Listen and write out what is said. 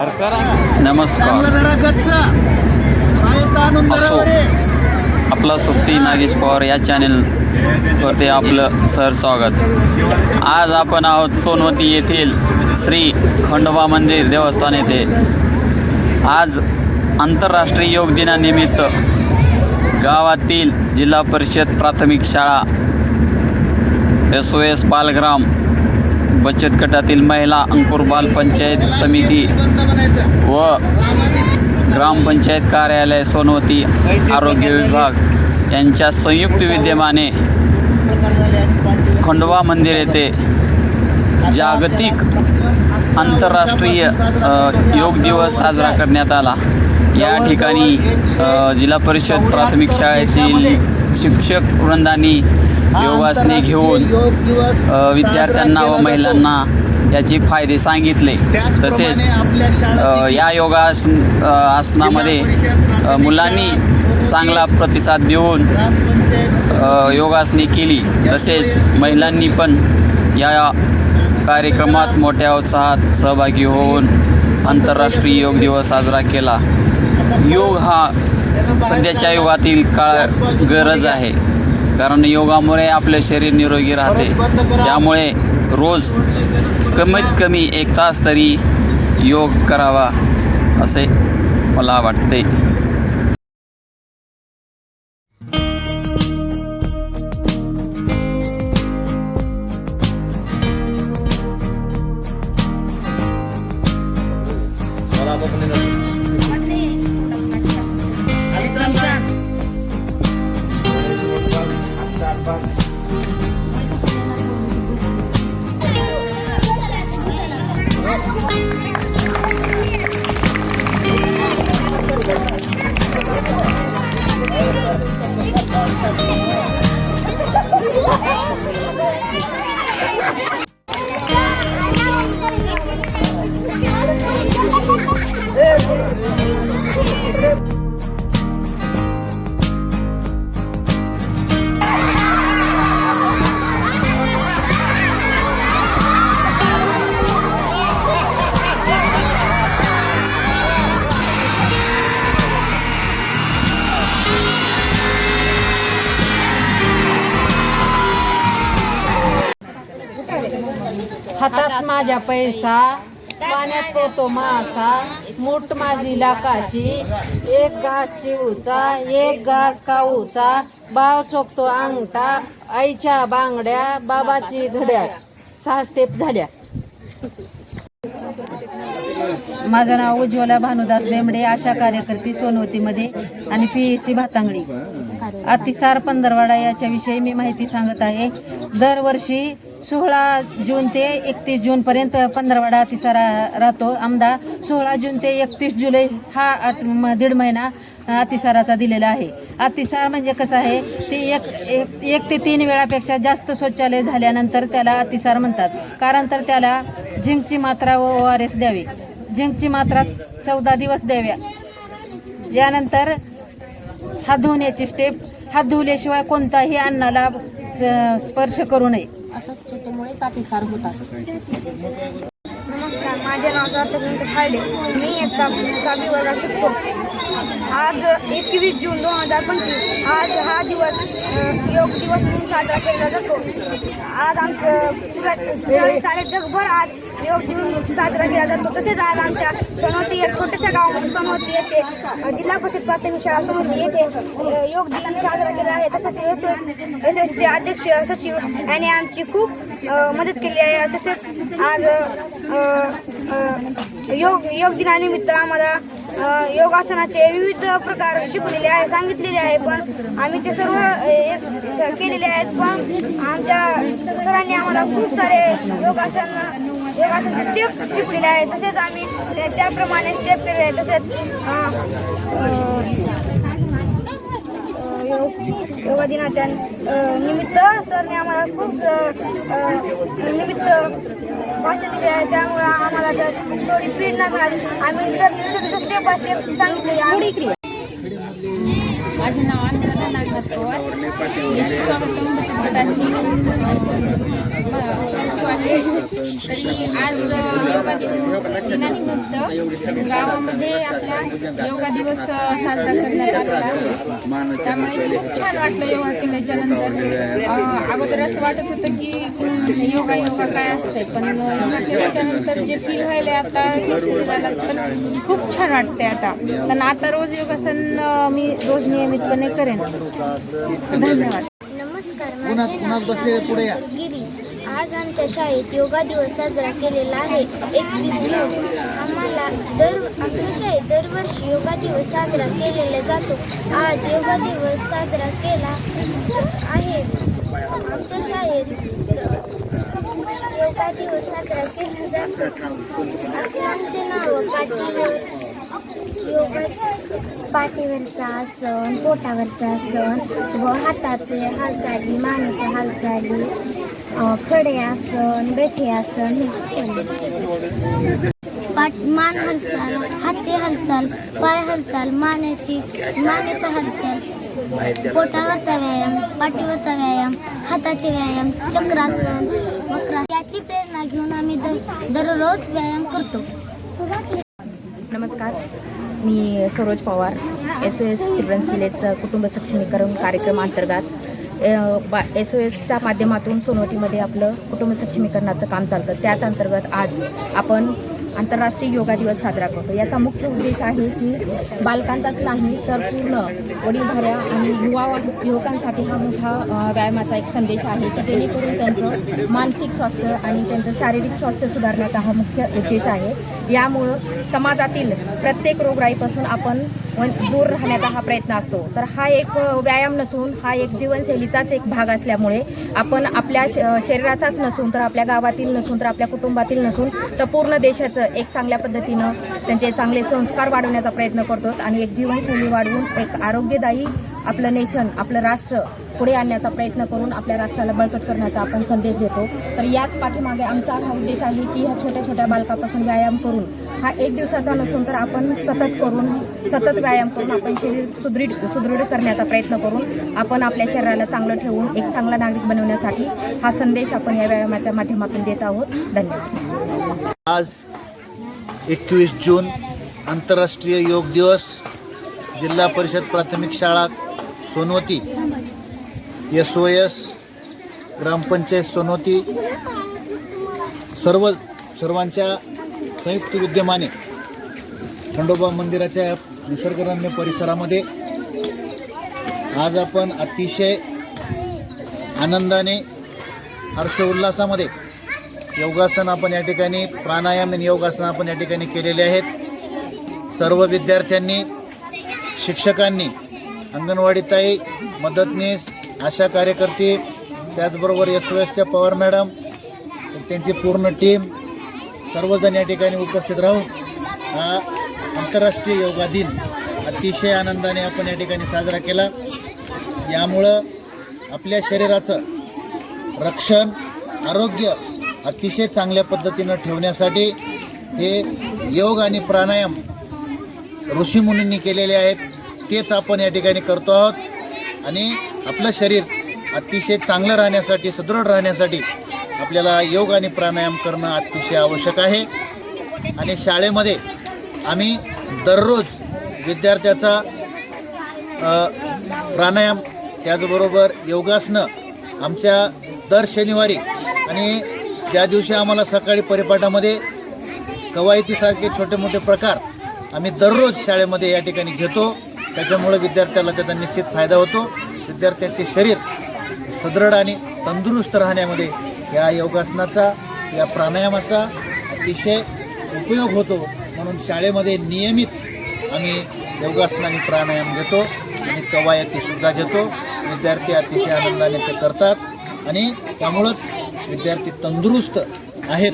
नमस्कार. असो. आपला सुट्टी नागेश पवार या चॅनेलवरती आपलं सर स्वागत. आज आपण आहोत सोनवती येथील श्री खंडोबा मंदिर देवस्थान येथे. आज आंतरराष्ट्रीय योग दिनानिमित्त गावातील जिल्हा परिषद प्राथमिक शाळा एस ओ एस पालग्राम बचत गटातील महिला अंकुर बाल पंचायत समिती व ग्रामपंचायत कार्यालय सोनवती आरोग्य विभाग यांच्या संयुक्त विद्यमाने खंडोबा मंदिर येथे जागतिक आंतरराष्ट्रीय योग दिवस साजरा करण्यात आला. या ठिकाणी जिल्हा परिषद प्राथमिक शाळेतील शिक्षक वृंदांनी योगासने घेऊन विद्यार्थ्यांना व महिलांना याचे फायदे सांगितले. तसेच या योगासन आसनामध्ये मुलांनी चांगला प्रतिसाद देऊन योगासने केली. तसेच महिलांनी पण या कार्यक्रमात मोठ्या उत्साहात सहभागी होऊन आंतरराष्ट्रीय योग दिवस साजरा केला. योग हा सध्याच्या युगातील काळ गरज आहे. कारण योगामुळे आपले शरीर निरोगी राहते. त्यामुळे रोज कमीत कमी एक तास तरी योग करावा असे मला वाटते. Oh, हातात माझ्या पैसा पाण्यात पोतो मासा मूठ माझी लाकाची एक घास चिवचा एक घास काऊचा बाव चोखतो अंगठा आईच्या बांगड्या बाबाची घड्या सहा स्टेप झाल्या. माझं नाव उज्ज्वला भानुदास बेंबडे आशा कार्यकर्ती सोनवतीमध्ये आणि पी एस सी भातांगडी. अतिसार पंधरवाडा याच्याविषयी मी माहिती सांगत आहे. दरवर्षी सोळा जून ते एकतीस जूनपर्यंत पंधरवाडा अतिसारा राहतो. आमदा सोळा जून ते एकतीस जुलै हा आठ म- दीड महिना अतिसाराचा दिलेला आहे. अतिसार म्हणजे कसं आहे ते एक एक एक ते तीन वेळापेक्षा जास्त शौचालय झाल्यानंतर त्याला अतिसार म्हणतात. कारण तर त्याला झिंकची मात्रा व ओ आर एस द्यावी. झिंकची मात्रा चौदा दिवस द्याव्या. यानंतर हात धुण्याची स्टेप हात धुल्याशिवाय कोणताही अन्नाला स्पर्श करू नये. अस्वच्छतेमुळेच अतिसार होतात नमस्कार माझे नाव सार्थक फायडे मी एकदा सहावी वर्गात शिकतो आज एकवीस जून दोन हजार पंचवीस. आज हा दिवस योग दिवस म्हणून साजरा केला जातो. आज आमचं सारे जगभर आज योग दिवस साजरा केला जातो. तसेच आज आमच्या सोनवती या छोट्याशा गावामध्ये सोनवती येथे जिल्हा परिषद प्राथमिक शाळा सोनवती येथे योग दिन साजरा केला आहे. तसेच एस एस एसचे अध्यक्ष सचिव यांनी आमची खूप मदत केली आहे. तसेच आज योग योग दिनानिमित्त आम्हाला योगासनाचे विविध प्रकार शिकलेले आहे सांगितलेले आहे पण आम्ही ते सर्व केलेले आहेत पण आमच्या सरांनी आम्हाला खूप सारे योगासन योगासनचे स्टेप शिकलेले आहेत. तसेच आम्ही त्याप्रमाणे स्टेप केले आहे तसेच योग- दिनाच्या निमित्त सरने आम्हाला खूप निमित्त भाषण दिले आहे. त्यामुळे आम्हाला जर थोडी प्रेरणा मिळाली. आम्ही सर स्टेप बाय स्टेप सांगितले. आम्ही माझे नाव अनुराधा नागनाथ पवार. मी स्वागत गटाची अं, सचिव आहे तरी आज योगा दिन दिनानिमित्त गावामध्ये आपला योगा दिवस साजरा करण्यात आलेला आहे. त्यामुळे खूप छान वाटलं योगा केल्याच्यानंतर. अ, अगोदर असं वाटत होतं की योगा योगा काय असते पण योगा केल्याच्यानंतर जे फील व्हायला आता खूप छान वाटते आता. कारण आता रोज योगासन मी रोज नियमितपणे करेन. धन्यवाद. नमस्कार नाव गिरी आज आमच्या शाळेत योगा दिवस साजरा केलेला आहे. एकवीस जून आम्हाला दर आमच्या शाळेत दरवर्षी योगा दिवस साजरा केलेला जातो. आज योगा दिवस साजरा केला आहे. आमच्या शाळेत योगा दिवस साजरा केला जातो. आमचे नाव पाठीवर योगा पाठीवरचा आसन पोटावरचा आसन व हाताचे हालचाली मानेच्या हालचाली. खडे आसन बेठे आसन हे शिकवले पाठ मान हालचाल हाती हालचाल पाय हालचाल मानेची मानेचा हालचाल. पोटावरचा व्यायाम पाठीवरचा व्यायाम हाताचे व्यायाम चक्रासन वक्रा याची प्रेरणा घेऊन आम्ही दर दररोज व्यायाम करतो. नमस्कार. मी Saroj Pawar S O S children's विलेजचं कुटुंब सक्षमीकरण कार्यक्रमाअंतर्गत बा एस ओ एसच्या माध्यमातून सोनवतीमध्ये आपलं कुटुंब सक्षमीकरणाचं काम चालतं. त्याच अंतर्गत आज आपण आंतरराष्ट्रीय योगा दिवस साजरा करतो. याचा मुख्य उद्देश आहे की बालकांचाच नाही तर पूर्ण वडीलधाऱ्या आणि युवा युवकांसाठी हा मोठा व्यायामाचा एक संदेश आहे की जेणेकरून त्यांचं मानसिक स्वास्थ्य आणि त्यांचं शारीरिक स्वास्थ्य सुधारण्याचा हा मुख्य उद्देश आहे. यामुळं समाजातील प्रत्येक रोगराईपासून आपण दूर राहण्याचा हा प्रयत्न असतो. तर हा एक व्यायाम नसून हा एक जीवनशैलीचाच एक भाग असल्यामुळे आपण आपल्या श- शरीराचाच नसून तर आपल्या गावातील नसून तर आपल्या कुटुंबातील नसून तर पूर्ण देशाचं एक चांगल्या पद्धतीनं त्यांचे चांगले संस्कार वाढवण्याचा प्रयत्न करतो आणि एक जीवनशैली वाढवून एक आरोग्यदायी आपलं नेशन आपलं राष्ट्र पुढे आणण्याचा प्रयत्न करून आपल्या राष्ट्राला बळकट करण्याचा आपण संदेश देतो. तर याच पाठीमागे आमचा असा उद्देश आहे की ह्या छोट्या छोट्या बालकापासून व्यायाम करून हा एक दिवसाचा नसून तर आपण सतत करून सतत व्यायाम करून आपण शरीर सुदृढ सुदृढ करण्याचा प्रयत्न करून आपण आपल्या शरीराला चांगलं ठेवून एक चांगला नागरिक बनवण्यासाठी हा संदेश आपण या व्यायामाच्या माध्यमातून देत आहोत. धन्यवाद. आज एकवीस जून आंतरराष्ट्रीय योग दिवस जिल्हा परिषद प्राथमिक शाळा सोनवती. एस ओ एस ग्रामपंचायत सोनवती. सर्व सर्वांच्या संयुक्त विद्यमाने खंडोबा मंदिराच्या निसर्गरम्य परिसरामध्ये आज आपण अतिशय आनंदाने हर्ष उल्हासामध्ये योगासन आपण या ठिकाणी प्राणायाम आणि योगासन आपण या ठिकाणी केलेले आहेत. सर्व विद्यार्थ्यांनी शिक्षकांनी अंगणवाडीताई मदतनीस आशा कार्यकर्ते त्याचबरोबर एस ओ एसच्या पवार मॅडम त्यांची पूर्ण टीम सर्वजण या ठिकाणी उपस्थित राहून हा आंतरराष्ट्रीय योगा दिन अतिशय आनंदाने आपण या ठिकाणी साजरा केला. यामुळं आपल्या शरीराचं रक्षण आरोग्य अतिशय चांगल्या पद्धतीनं ठेवण्यासाठी हे योग आणि प्राणायाम ऋषीमुनींनी केलेले आहेत. तेच आपण या ठिकाणी करतो आहोत. आणि आपलं शरीर अतिशय चांगलं राहण्यासाठी सुदृढ राहण्यासाठी आपल्याला योग आणि प्राणायाम करणं अतिशय आवश्यक आहे. आणि शाळेमध्ये आम्ही दररोज विद्यार्थ्याचा प्राणायाम त्याचबरोबर योगासनं आमच्या दर शनिवारी आणि ज्या दिवशी आम्हाला सकाळी परिपाठामध्ये कवायतीसारखे छोटे मोठे प्रकार आम्ही दररोज शाळेमध्ये या ठिकाणी घेतो त्याच्यामुळे विद्यार्थ्याला त्याचा निश्चित फायदा होतो. विद्यार्थ्याचे शरीर सुदृढ आणि तंदुरुस्त राहण्यामध्ये या योगासनाचा या प्राणायामाचा अतिशय उपयोग होतो. म्हणून शाळेमध्ये नियमित आम्ही योगासन आणि प्राणायाम घेतो आणि कवायतीसुद्धा घेतो. विद्यार्थी अतिशय आनंदाने ते करतात आणि त्यामुळंच विद्यार्थी तंदुरुस्त आहेत.